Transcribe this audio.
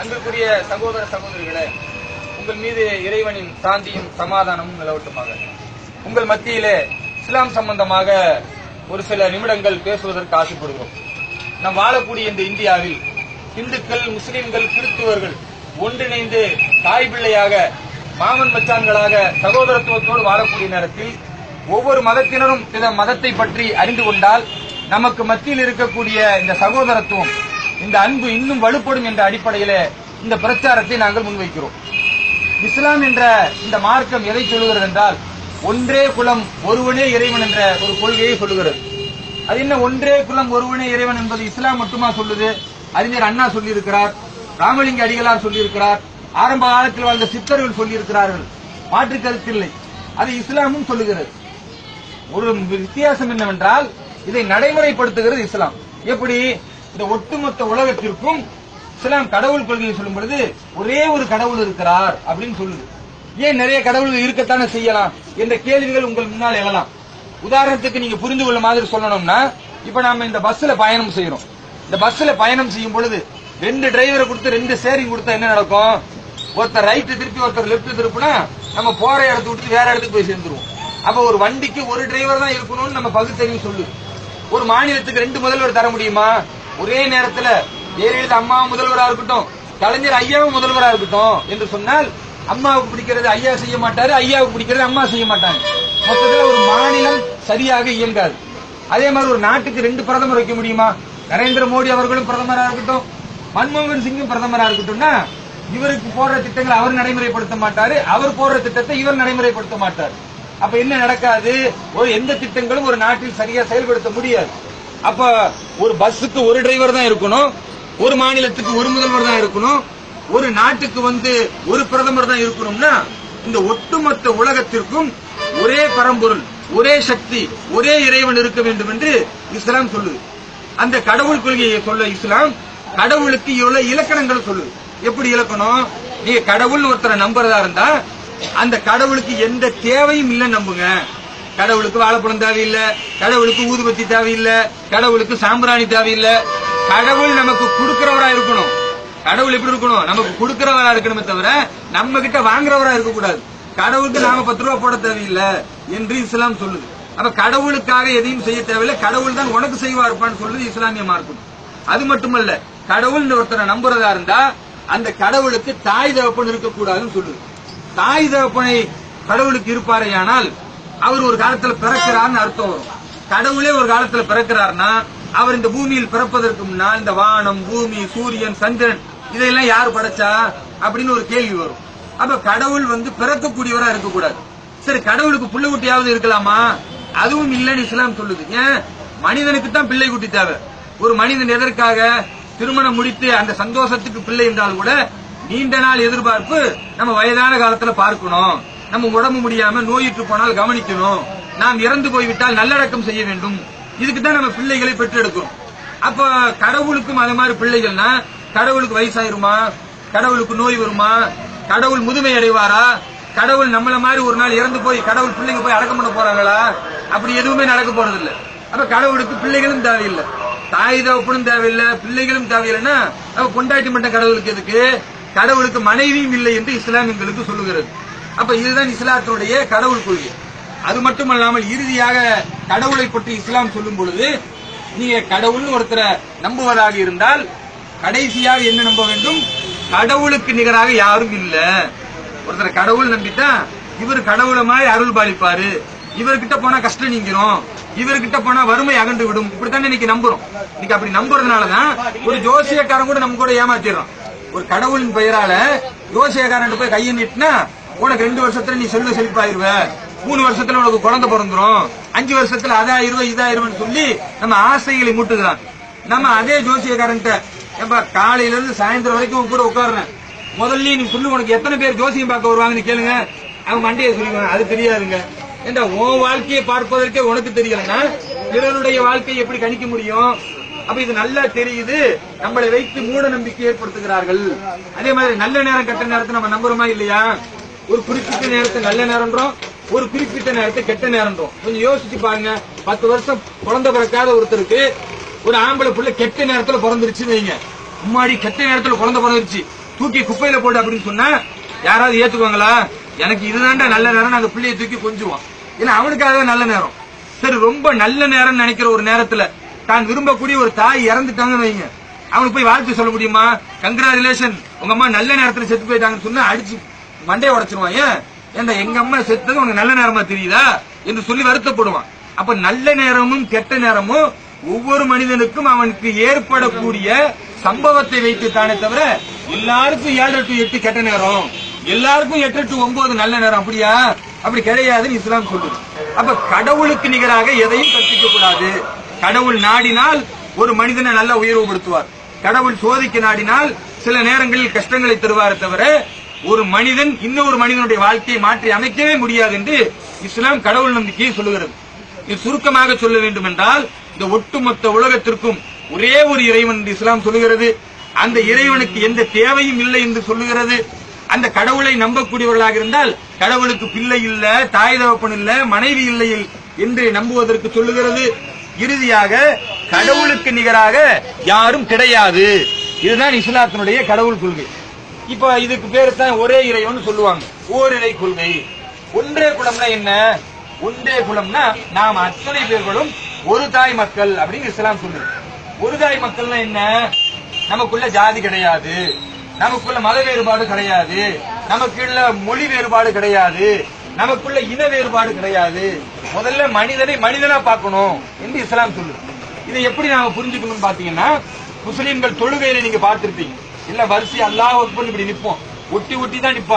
அன்பிற்குரிய சகோதர சகோதரிகளே உங்கள் மீது இறைவனின் சாந்தியும் சமாதானமும் நிலவட்டுமாக. உங்கள் மத்தியிலே இஸ்லாம் சம்பந்தமாக ஒரு சில நிமிடங்கள் பேசுவதற்கு ஆசைப்படுகிறோம். நாம் வாழக்கூடிய இந்த இந்தியாவில் இந்துக்கள் முஸ்லிம்கள் கிறிஸ்துவர்கள் ஒன்றிணைந்து தாய் பிள்ளையாக மாமன் மச்சான்களாக சகோதரத்துவத்தோடு வாழக்கூடிய நேரத்தில் ஒவ்வொரு மதத்தினரும் சில மதத்தை பற்றி அறிந்து கொண்டால் நமக்கு மத்தியில் இருக்கக்கூடிய இந்த சகோதரத்துவம் இந்த அன்பு இன்னும் வலுப்படும் என்ற அடிப்படையில இந்த பிரச்சாரத்தை நாங்கள் முன்வைக்கிறோம். இஸ்லாம் என்ற இந்த மார்க்கம் எதை சொல்லுகிறது என்றால் ஒன்றே குலம் ஒருவனே இறைவன் என்ற ஒரு கொள்கையை சொல்லுகிறது. அது என்ன ஒன்றே குலம் ஒருவனே இறைவன் என்பது இஸ்லாம் மட்டுமா சொல்லுது? அறிஞர் அண்ணா சொல்லியிருக்கிறார் ராமலிங்க அடிகளார் சொல்லியிருக்கிறார் ஆரம்ப காலத்தில் வாழ்ந்த சித்தர்கள் சொல்லியிருக்கிறார்கள். மாற்று கருத்தில்லை அது இஸ்லாமும் சொல்லுகிறது. ஒரு வித்தியாசம் என்னவென்றால் இதை நடைமுறைப்படுத்துகிறது இஸ்லாம். எப்படி? இந்த ஒட்டுமொத்த உலகத்திற்கும் இஸ்லாம் கடவுள் கொள்கையை சொல்லும் பொழுது ஒரே ஒரு கடவுள் இருக்கிறார் அப்படின்னு சொல்லுது. ஏன் நிறைய கடவுள்கள் இருக்கத்தானே செய்யலாம் என்ற கேள்விகள் உங்கள் முன்னால் எழலாம். உதாரணத்துக்கு நீங்க புரிந்து கொள்ள மாதிரி சொல்லணும்னா இப்ப நாம இந்த பஸ்ல பயணம் செய்யறோம் இந்த பஸ்ல பயணம் செய்யும் பொழுது ரெண்டு டிரைவரை கொடுத்து ரெண்டு சேரிங் கொடுத்தா என்ன நடக்கும்? ஒருத்தர் ரைட்டு திருப்பி ஒருத்தர் லெப்ட் திருப்பினா நம்ம போற இடத்த விட்டு வேற இடத்துக்கு போய் சேர்ந்துருவோம். அப்ப ஒரு வண்டிக்கு ஒரு டிரைவர் தான் இருக்கணும்னு நம்ம பகுத்தறிவு சொல்லுது. ஒரு மாநிலத்துக்கு ரெண்டு முதல்வர் தர முடியுமா? ஒரே நேரத்துல ஜெயலலிதா அம்மா முதல்வரா இருக்கட்டும் கலைஞர் ஐயாவும் முதல்வரா இருக்கட்டும் என்று சொன்னால் அம்மாவுக்கு பிடிக்கிறது ஐயா செய்ய மாட்டாரு ஐயாவுக்கு பிடிக்கிறது அம்மா செய்ய மாட்டாங்க. மொத்தத்தில் ஒரு மாநிலம் சரியாக இயங்காது. அதே மாதிரி ஒரு நாட்டுக்கு ரெண்டு பிரதமர் வைக்க முடியுமா? நரேந்திர மோடி அவர்களும் பிரதமரா இருக்கட்டும் மன்மோகன் சிங்கும் பிரதமரா இருக்கட்டும்னா இவருக்கு போடுற திட்டங்களை அவர் நடைமுறைப்படுத்த மாட்டாரு அவர் போடுற திட்டத்தை இவர் நடைமுறைப்படுத்த மாட்டார். அப்ப என்ன நடக்காது? ஒரு எந்த திட்டங்களும் ஒரு நாட்டில் சரியா செயல்படுத்த முடியாது. அப்ப ஒரு பஸ்ஸுக்கு ஒரு டிரைவர் தான் இருக்கணும். ஒரு மாநிலத்துக்கு ஒரு முதல்வர் தான் இருக்கணும். ஒரு நாட்டுக்கு வந்து ஒரு பிரதமர் தான் இருக்கணும்னா இந்த ஒட்டுமொத்த உலகத்திற்கும் ஒரே பரம்பொருள் ஒரே சக்தி ஒரே இறைவன் இருக்க வேண்டும் என்று இஸ்லாம் சொல்லுது. அந்த கடவுள் கொள்கையை சொல்ல இஸ்லாம் கடவுளுக்கு இவ்வளவு இலக்கணங்கள் சொல்லுது. எப்படி இலக்கணம்? நீங்க கடவுள்னு ஒருத்தரை நம்புறதா இருந்தா அந்த கடவுளுக்கு எந்த தேவையும் இல்லைன்னு நம்புங்க. கடவுளுக்கு வாழைப்பழம் தேவையில்லை கடவுளுக்கு ஊதுபத்தி தேவையில்லை கடவுளுக்கு சாம்பிராணி தேவையில்லை. கடவுள் நமக்கு கொடுக்கிறவரா இருக்கணும். கடவுள் எப்படி இருக்கணும்? நமக்கு கொடுக்கிறவரா இருக்கணுமே தவிர நம்ம கிட்ட வாங்குறவரா இருக்க கூடாது கடவுளுக்கு நாம பத்து ரூபா போட தேவையில்லை என்று இஸ்லாம் சொல்லுது. அப்ப கடவுளுக்காக எதையும் செய்ய தேவையில்லை. கடவுள் தான் உனக்கு செய்வா இருப்பான்னு சொல்லுது இஸ்லாமிய மார்க்கம். அது மட்டுமல்ல கடவுள் ஒருத்தரை நம்புறதா இருந்தா அந்த கடவுளுக்கு தாய் தகப்பன் இருக்கக்கூடாதுன்னு சொல்லுது. தாய் தகப்பனை கடவுளுக்கு இருப்பாரே ஆனால் அவர் ஒரு காலத்துல பிறக்கிறார்னு அர்த்தம் வரும். கடவுளே ஒரு காலத்துல பிறக்கிறார்னா அவர் இந்த பூமியில் பிறப்பதற்கு முன்னால் இந்த வானம் பூமி சூரியன் சந்திரன் இதையெல்லாம் யார் படைச்சா? அப்படின்னு ஒரு கேள்வி வரும். அப்ப கடவுள் வந்து பிறக்கக்கூடியவரா இருக்கக்கூடாது. சரி கடவுளுக்கு புள்ள குட்டியாவது இருக்கலாமா? அதுவும் இல்லைன்னு இஸ்லாம் சொல்லுது. ஏன்? மனிதனுக்கு தான் பிள்ளை குட்டி தேவை. ஒரு மனிதன் எதற்காக திருமணம் முடித்து அந்த சந்தோஷத்துக்கு பிள்ளை என்றால் கூட நீண்ட நாள் எதிர்பார்ப்பு நம்ம வயதான காலத்துல பார்க்கணும். நம்ம உடம்பு முடியாம நோயிட்டு போனால் கவனிக்கணும். நாம் இறந்து போய்விட்டால் நல்லடக்கம் செய்ய வேண்டும். இதுக்கு தான் நம்ம பிள்ளைகளை பெற்றெடுக்கிறோம். அப்ப கடவுளுக்கும் அது மாதிரி பிள்ளைகள்னா கடவுளுக்கு வயசாயிருமா? கடவுளுக்கு நோய் வருமா? கடவுள் முதுமை அடைவாரா? கடவுள் நம்மள மாதிரி ஒரு நாள் இறந்து போய் கடவுள் பிள்ளைங்க போய் அடக்கம் பண்ண போறாங்களா? அப்படி எதுவுமே நடக்க போறது இல்ல அப்ப கடவுளுக்கு பிள்ளைகளும் தேவையில்லை. தாய் தகப்பனும் தேவையில்லை பிள்ளைகளும் தேவையில்லைன்னா அப்ப கொண்டாட்டி மட்டும் கடவுளுக்கு எதுக்கு? கடவுளுக்கு மனைவியும் இல்லை என்று இஸ்லாம் எங்களுக்கு சொல்லுகிறது. அப்ப இதுதான் இஸ்லாத்தினுடைய கடவுள் கொள்கை. அது மட்டுமல்லாமல் இறுதியாக கடவுளை பற்றி இஸ்லாம் சொல்லும் பொழுது நீங்க கடவுள்னு ஒருத்தரை நம்புவதாக இருந்தால் கடைசியாக என்ன நம்ப வேண்டும்? கடவுளுக்கு நிகராக யாரும் இல்ல. ஒருத்தரை கடவுள் நம்பிட்டா இவர் கடவுளை மாதிரி அருள் பாலிப்பாரு. இவர்கிட்ட போனா கஷ்டம் நீங்கிறோம் இவர்கிட்ட போனா வறுமை அகன்று விடும். இப்படித்தானே இன்னைக்கு நம்புறோம். இன்னைக்கு அப்படி நம்புறதுனாலதான் ஒரு ஜோசியக்காரன் கூட நம்ம கூட ஏமாத்திடுறோம் ஒரு கடவுளின் பெயரால ஜோசியக்காரன் போய் கையை நீட்டினா உனக்கு ரெண்டு வருஷத்துல நீ செல்வ செழிப்பாயிருவ. மூணு வருஷத்துல உனக்கு குழந்தை பிறந்துரும். அஞ்சு வருஷத்துல அதாயிருவ இதாயிருவன்னு சொல்லி நம்ம ஆசைகளை மூட்டுகிறான். நம்ம அதே ஜோசியக்காரன்ட்ட ஏப்பா காலையில இருந்து சாயந்தரம் வரைக்கும் உன் கூட உட்காருறேன். முதல்ல நீ சொல்லு உனக்கு எத்தனை பேர் ஜோசியம் பார்க்க வருவாங்கன்னு கேளுங்க. அவன் மண்டையை சொல்லுவாங்க அது தெரியாதுங்க. ஏண்டா உன் வாழ்க்கையை பார்ப்பதற்கே உனக்கு தெரியலன்னா பிறருடைய வாழ்க்கையை எப்படி கணிக்க முடியும்? அப்ப இது நல்லா தெரியுது. நம்மளை வைத்து மூட நம்பிக்கை ஏற்படுத்துகிறார்கள். அதே மாதிரி நல்ல நேரம் கட்ட நேரத்தை நம்ம நம்புறோமா இல்லையா? ஒரு குறிப்பிட்ட நேரத்தை நல்ல நேரம்ன்றோம் ஒரு குறிப்பிட்ட நேரத்தை கெட்ட நேரம்ன்றோம். கொஞ்சம் யோசிச்சு பாருங்க. பத்து வருஷம் குழந்தை பிறக்காத ஒருத்தருக்கு ஒரு ஆம்பளை புள்ள கெட்ட நேரத்துல பிறந்துருச்சு வைங்க. முன்னாடி கெட்ட நேரத்துல குழந்தை பிறந்துருச்சு. தூக்கி குப்பையில போடு அப்படின்னு சொன்னா யாராவது ஏத்துக்குவாங்களா? எனக்கு இதுதான்டா நல்ல நேரம் அந்த பிள்ளைய தூக்கி கொஞ்சுவான். ஏன்னா அவனுக்காக நல்ல நேரம். சரி ரொம்ப நல்ல நேரம் நினைக்கிற ஒரு நேரத்துல தான் விரும்பக்கூடிய ஒரு தாய் இறந்துட்டாங்கன்னு வைங்க. அவனுக்கு போய் வாழ்த்து சொல்ல முடியுமா? கங்கராச்சுலேஷன் உங்க அம்மா நல்ல நேரத்துல செத்து போயிட்டாங்கன்னு சொன்னா அடிச்சு மண்டையை உடைச்சிருவான். ஏன்? ஏன்டா எங்க அம்மா செத்தது உனக்கு நல்ல நேரமா தெரியுதா? என்று சொல்லி வருத்தப்படுவான். அப்ப நல்ல நேரமும் கெட்ட நேரமும் ஒவ்வொரு மனிதனுக்கும் அவனுக்கு ஏற்படக்கூடிய சம்பவத்தை வைத்து தானே தவிர எல்லாருக்கும் ஏழரை டு எட்டு கெட்ட நேரம். எல்லாருக்கும் எட்டு டு ஒன்பது நல்ல நேரம். அப்படியா? அப்படி கிடையாதுன்னு இஸ்லாம் சொல்லுது. அப்ப கடவுளுக்கு நிகராக எதையும் கற்பிக்க கூடாது. கடவுள் நாடினால் ஒரு மனிதனை நல்லா உயர்வுபடுத்துவார். கடவுள் சோதிக்க நாடினால் சில நேரங்களில் கஷ்டங்களை தருவாரே தவிர ஒரு மனிதன் இன்னொரு மனிதனுடைய வாழ்க்கையை மாற்றி அமைக்கவே முடியாது என்று இஸ்லாம் கடவுள் நம்பிக்கையை சொல்லுகிறது. இது சுருக்கமாக சொல்ல வேண்டும் என்றால் இந்த ஒட்டுமொத்த உலகத்திற்கும் ஒரே ஒரு இறைவன் என்று இஸ்லாம் சொல்லுகிறது. அந்த இறைவனுக்கு எந்த தேவையும் இல்லை என்று சொல்லுகிறது. அந்த கடவுளை நம்பக்கூடியவர்களாக இருந்தால் கடவுளுக்கு பிள்ளை இல்ல தாய் தகப்பன் இல்ல மனைவி இல்லை என்று நம்புவதற்கு சொல்லுகிறது. இறுதியாக கடவுளுக்கு நிகராக யாரும் கிடையாது. இதுதான் இஸ்லாத்தினுடைய கடவுள் கொள்கை. இப்ப இதுக்கு பேரு தான் ஒரே இறைவன் சொல்லுவாங்க. ஓரிரை கொள்கை. ஒன்றே குலம்னா என்ன? ஒன்றே குலம்னா நாம் அத்தனை பேர்களும் ஒரு தாய் மக்கள் அப்படின்னு இஸ்லாம் சொல்லு ஒரு தாய் மக்கள்னா என்ன? நமக்குள்ள ஜாதி கிடையாது. நமக்குள்ள மத வேறுபாடு கிடையாது. நமக்குள்ள மொழி வேறுபாடு கிடையாது. நமக்குள்ள இன வேறுபாடு கிடையாது. முதல்ல மனிதனை மனிதனா பார்க்கணும் என்று இஸ்லாம் சொல்லுது. இதை எப்படி நாம புரிஞ்சுக்கணும்னு பாத்தீங்கன்னா முஸ்லீம்கள் தொழுகையில நீங்க பார்த்திருப்பீங்க. இல்ல வரிசை அல்லாஹ் அக்பர் இப்படி நிப்போம். ஒட்டி ஒட்டி தான் நிப்பாங்க.